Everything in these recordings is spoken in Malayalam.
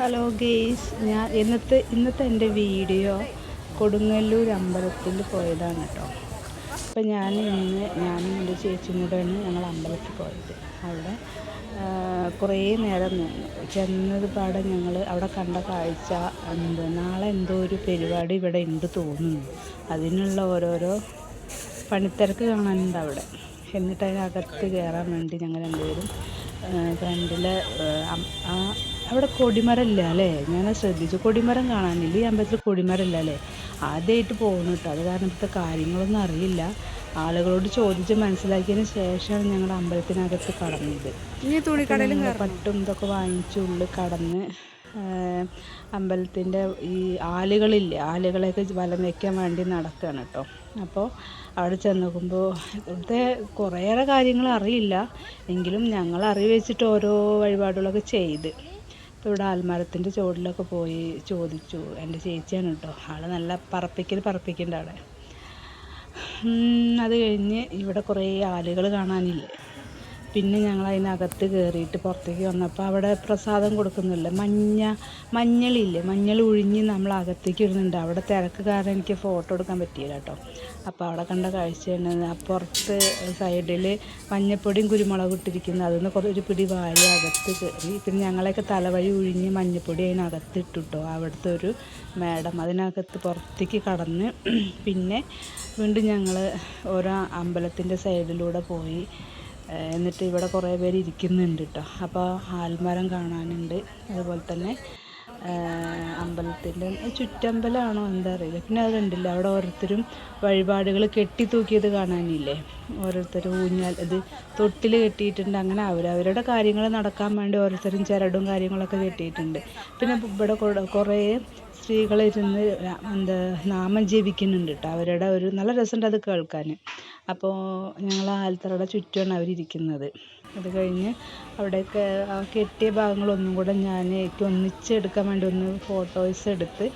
ഹലോ ഗെയ്സ് ഞാൻ ഇന്നത്തെ ഇന്നത്തെ എന്റെ വീഡിയോ കൊടുങ്ങല്ലൂർ അമ്പലത്തിൽ പോയതാണ് കേട്ടോ. അപ്പം ഞാൻ ഇന്ന് ഞാനും എന്റെ ചേച്ചിയും കൂടെയാണ് ഞങ്ങൾ അമ്പലത്തിൽ പോയത്. അവിടെ കുറേ നേരം നിന്നു. ചെന്നത് ഞങ്ങൾ അവിടെ കണ്ട കാഴ്ച എന്ത് നാളെ എന്തോ ഒരു പരിപാടി ഇവിടെ ഉണ്ട് തോന്നുന്നു. അതിനുള്ള ഓരോരോ പണിത്തിരക്ക് കാണാനുണ്ട് അവിടെ. എന്നിട്ട് അതിനകത്ത് കയറാൻ വേണ്ടി ഞങ്ങൾ രണ്ടുപേരും ഫ്രണ്ടിലെ ആ അവിടെ കൊടിമരം ഇല്ല അല്ലേ? ഞാൻ ശ്രദ്ധിച്ചു. കൊടിമരം കാണാനില്ല ഈ അമ്പലത്തിൽ കൊടിമരം ഇല്ല അല്ലേ? ആദ്യമായിട്ട് പോകുന്നു കേട്ടോ അത് കാരണം ഇപ്പോഴത്തെ കാര്യങ്ങളൊന്നും അറിയില്ല. ആളുകളോട് ചോദിച്ച് മനസ്സിലാക്കിയതിന് ശേഷമാണ് ഞങ്ങൾ അമ്പലത്തിനകത്ത് കടന്നത്. ഞങ്ങൾ പട്ടും ഇതൊക്കെ വാങ്ങിച്ച് ഉള്ളിൽ കടന്ന് അമ്പലത്തിന്റെ ഈ ആലുകളില്ലേ? ആലുകളെയൊക്കെ വലം വയ്ക്കാൻ വേണ്ടി നടക്കുകയാണ് കേട്ടോ അപ്പോൾ അവിടെ ചെന്ന് നോക്കുമ്പോൾ ഇവിടുത്തെ കുറേയേറെ കാര്യങ്ങൾ അറിയില്ല. എങ്കിലും ഞങ്ങൾ അറിവ് വെച്ചിട്ട് ഓരോ വഴിപാടുകളൊക്കെ ചെയ്ത്. ഇവിടെ ആൽമരത്തിന്റെ ചുവട്ടിലൊക്കെ പോയി ചോദിച്ചു എന്റെ ചേച്ചിയാണ് കേട്ടോ ആൾ നല്ല പറപ്പിക്കൽ പറപ്പിക്കുന്നുണ്ട് അവിടെ അത് കഴിഞ്ഞ് ഇവിടെ കുറേ ആലുകൾ കാണാനില്ലേ? പിന്നെ ഞങ്ങൾ അതിനകത്ത് കയറിയിട്ട് പുറത്തേക്ക് വന്നപ്പോൾ അവിടെ പ്രസാദം കൊടുക്കുന്നില്ല മഞ്ഞ മഞ്ഞളില്ലേ? മഞ്ഞൾ ഉഴിഞ്ഞ് നമ്മൾ അകത്തേക്ക് ഇടുന്നുണ്ട് അവിടെ തിരക്ക് കാരണം എനിക്ക് ഫോട്ടോ എടുക്കാൻ പറ്റിയില്ല കേട്ടോ. അപ്പോൾ അവിടെ കണ്ട കാഴ്ചയാണ് അപ്പുറത്ത് സൈഡിൽ മഞ്ഞപ്പൊടിയും കുരുമുളകും ഇട്ടിരിക്കുന്നത് അതിൽ നിന്ന് കുറേ ഒരു പിടി വാഴ അകത്ത് കയറി. പിന്നെ ഞങ്ങളെയൊക്കെ തലവഴി ഉഴിഞ്ഞ് മഞ്ഞപ്പൊടി അതിനകത്ത് ഇട്ടിട്ടോ അവിടുത്തെ ഒരു മാഡം അതിനകത്ത് പുറത്തേക്ക് കടന്ന് പിന്നെ വീണ്ടും ഞങ്ങൾ ഓരോ അമ്പലത്തിന്റെ സൈഡിലൂടെ പോയി എന്നിട്ട് ഇവിടെ കുറേ പേര് ഇരിക്കുന്നുണ്ട് കേട്ടോ അപ്പോൾ ആൽമരം കാണാനുണ്ട്. അതുപോലെ തന്നെ അമ്പലത്തിന്റെ ചുറ്റമ്പലമാണോ എന്താ അറിയില്ല. പിന്നെ അത് കണ്ടില്ല അവിടെ ഓരോരുത്തരും വഴിപാടുകൾ കെട്ടി തൂക്കിയത് കാണാനില്ലേ. ഓരോരുത്തർ ഊഞ്ഞാൽ ഇത് തൊട്ടിൽ കെട്ടിയിട്ടുണ്ട്. അങ്ങനെ അവരവരുടെ കാര്യങ്ങൾ നടക്കാൻ വേണ്ടി ഓരോരുത്തരും ചരടും കാര്യങ്ങളൊക്കെ കെട്ടിയിട്ടുണ്ട്. പിന്നെ ഇവിടെ കുറേ സ്ത്രീകളിരുന്ന് എന്താ നാമം ജപിക്കുന്നുണ്ട് കേട്ടോ അവരുടെ ഒരു നല്ല രസമുണ്ട് അത് കേൾക്കാൻ. അപ്പോൾ ഞങ്ങൾ ആൽത്തറയുടെ ചുറ്റുമാണ് അവരിരിക്കുന്നത്. അത് കഴിഞ്ഞ് അവിടെയൊക്കെ കെട്ടിയ ഭാഗങ്ങളൊന്നും കൂടെ ഞാൻ എനിക്ക് ഒന്നിച്ചെടുക്കാൻ വേണ്ടി ഒന്ന് ഫോട്ടോസ് എടുത്ത്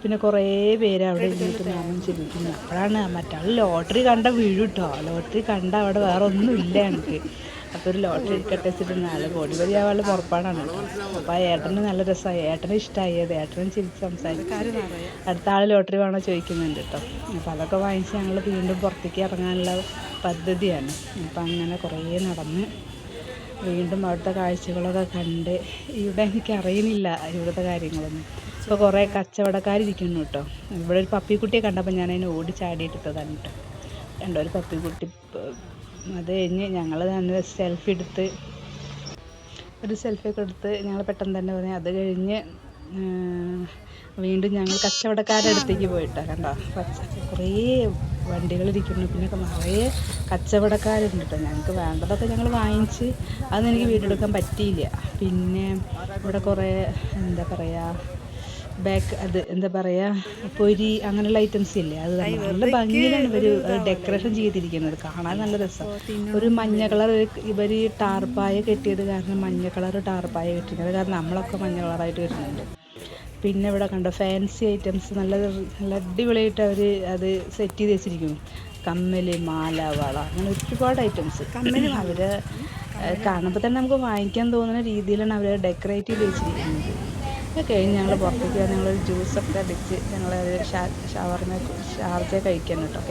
പിന്നെ കുറേ പേര് അവിടെ ഇരുന്നിട്ട് നാമം ചിന്തിക്കുന്നു അപ്പോഴാണ് മറ്റാൾ ലോട്ടറി കണ്ട വീഴും കേട്ടോ ലോട്ടറി കണ്ട അവിടെ വേറെ ഒന്നും ഇല്ല എനിക്ക്. അപ്പോൾ ഒരു ലോട്ടറി എടുക്കട്ടെ വെച്ചിട്ട് നാല് കോടി വരി ആവാനുള്ള പുറപ്പാടാണ്. അപ്പോൾ ആ ഏട്ടന് നല്ല രസമായി. ഏട്ടന് ഇഷ്ടമായി അത് ഏട്ടനും ചിരിച്ച് സംസാരിക്കും അടുത്ത ആൾ ലോട്ടറി വേണോ ചോദിക്കുന്നുണ്ട് കേട്ടോ അപ്പോൾ അതൊക്കെ വാങ്ങിച്ച് ഞങ്ങൾ വീണ്ടും പുറത്തേക്ക് ഇറങ്ങാനുള്ള പദ്ധതിയാണ്. അപ്പം അങ്ങനെ കുറേ നടന്ന് വീണ്ടും അവിടുത്തെ കാഴ്ചകളൊക്കെ കണ്ട് ഇവിടെ എനിക്ക് അറിയുന്നില്ല ഇവിടുത്തെ കാര്യങ്ങളൊന്നും. ഇപ്പോൾ കുറേ കച്ചവടക്കാരിരിക്കുന്നു കേട്ടോ ഇവിടെ ഒരു പപ്പിക്കുട്ടിയെ കണ്ടപ്പോൾ ഞാൻ അതിനെ ഓടി ചാടിയിട്ടിട്ടതാണ് കേട്ടോ കണ്ടോ ഒരു പപ്പിക്കുട്ടി അത് കഴിഞ്ഞ് ഞങ്ങൾ തന്നെ സെൽഫി എടുത്ത് ഒരു സെൽഫി ഒക്കെ എടുത്ത് ഞങ്ങൾ പെട്ടെന്ന് തന്നെ പറഞ്ഞു അത് കഴിഞ്ഞ് വീണ്ടും ഞങ്ങൾ കച്ചവടക്കാരുടെ അടുത്തേക്ക് പോയിട്ടാ കണ്ടോ? കുറേ വണ്ടികളിരിക്കുന്നു പിന്നെ നിറയെ കച്ചവടക്കാരുണ്ട് കേട്ടോ. ഞങ്ങൾക്ക് വേണ്ടതൊക്കെ ഞങ്ങൾ വാങ്ങിച്ച് അതൊന്നും എനിക്ക് വീഡിയോ എടുക്കാൻ പറ്റിയില്ല. പിന്നെ ഇവിടെ കുറേ എന്താ പറയുക ബാക്ക് അത് എന്താ പറയുക പൊരി അങ്ങനെയുള്ള ഐറ്റംസ് ഇല്ലേ? അത് നല്ല ഭംഗിയിലാണ് ഇവർ ഡെക്കറേഷൻ ചെയ്തിരിക്കുന്നത്. കാണാൻ നല്ല രസം. ഒരു മഞ്ഞ കളർ ഇവർ ടാർപ്പായ കെട്ടിയത് കാരണം മഞ്ഞ കളർ ടാർപ്പായ കെട്ടിയത് കാരണം നമ്മളൊക്കെ മഞ്ഞ കളറായിട്ട് വരുന്നുണ്ട്. പിന്നെ ഇവിടെ കണ്ടോ ഫാൻസി ഐറ്റംസ് നല്ല നല്ല അടിപൊളിയായിട്ട് അവർ അത് സെറ്റ് ചെയ്ത് വെച്ചിരിക്കുന്നു. കമ്മൽ മാല വള അങ്ങനെ ഒരുപാട് ഐറ്റംസ് അവർ കാണുമ്പോൾ തന്നെ നമുക്ക് വാങ്ങിക്കാൻ തോന്നുന്ന രീതിയിലാണ് അവർ ഡെക്കറേറ്റ് ചെയ്ത് വെച്ചിരിക്കുന്നത്. അത് കഴിഞ്ഞ് ഞങ്ങൾ പുറത്തേക്ക് ഞങ്ങൾ ജ്യൂസൊക്കെ അടിച്ച് ഞങ്ങൾ ഷവർമ ഷാർജ കഴിക്കുന്നു കേട്ടോ.